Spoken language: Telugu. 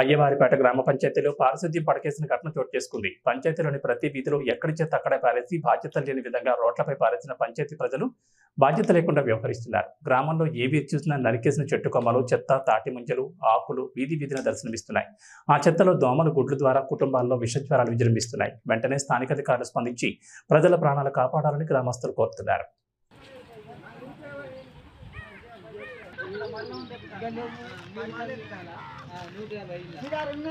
అయ్యవారిపేట గ్రామ పంచాయతీలో పారిశుద్ధ్యం పడకేసిన ఘటన చోటు చేసుకుంది. పంచాయతీలోని ప్రతి వీధిలో ఎక్కడి చేత అక్కడే పారేసి బాధ్యత లేని విధంగా రోడ్లపై పారేసిన పంచాయతీ ప్రజలు బాధ్యత లేకుండా వ్యవహరిస్తున్నారు. గ్రామంలో ఏ వీధి చూసినా నరికేసిన చెట్టు కొమ్మలు చెత్త తాటి ముంజలు ఆకులు వీధి వీధిన దర్శనమిస్తున్నాయి. ఆ చెత్తలో దోమలు గుడ్ల ద్వారా కుటుంబాల్లో విషజ్వరాలు విజృంభిస్తున్నాయి. వెంటనే స్థానిక అధికారులు స్పందించి ప్రజల ప్రాణాలు కాపాడాలని గ్రామస్తులు కోరుతున్నారు. સીધા રંગ